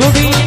Vô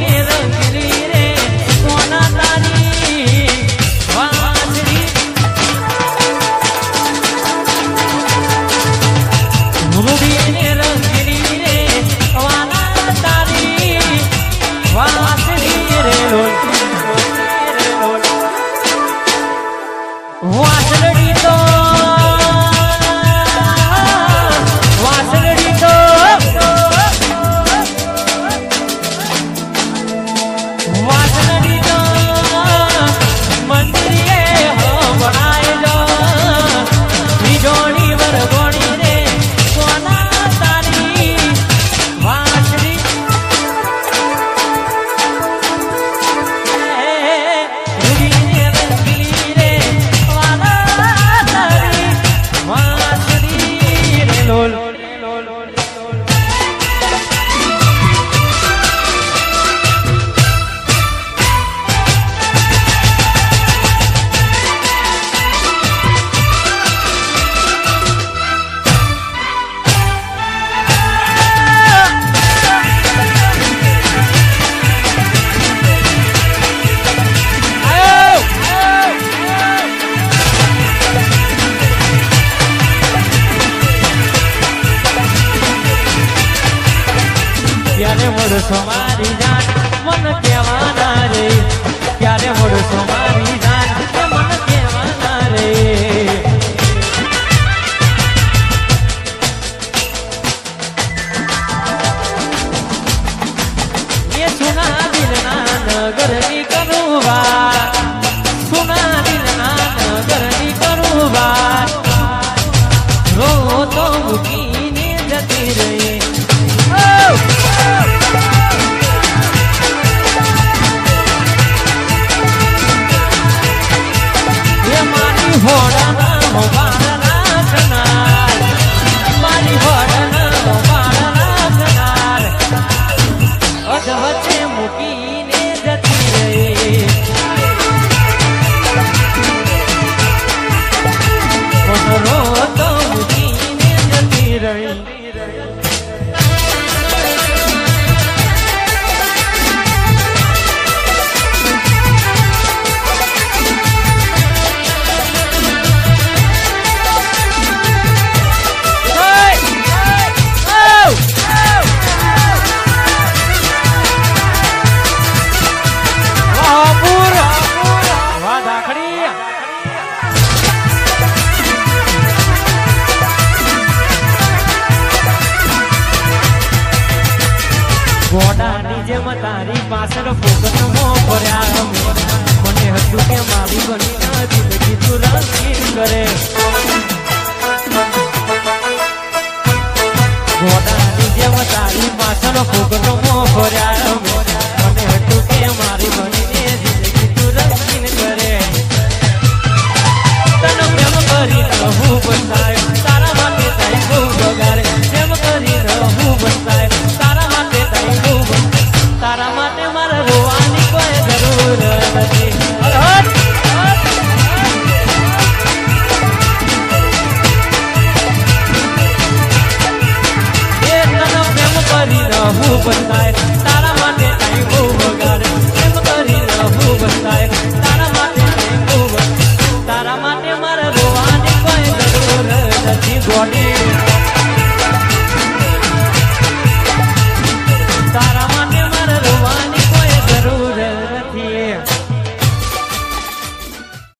ક્યારે મળશો મારી જાન? મન કહેવાના રે. ક્યારે મળશો મારી જાન? મન કહેવાના રે. એ સુના મૂકી પ્રેમ તારી પાછળ ભોગન મો ભર્યા. મને હતું કે મારી બની ના જિંદગી તું રંગીન કરે. ગોડા overnight.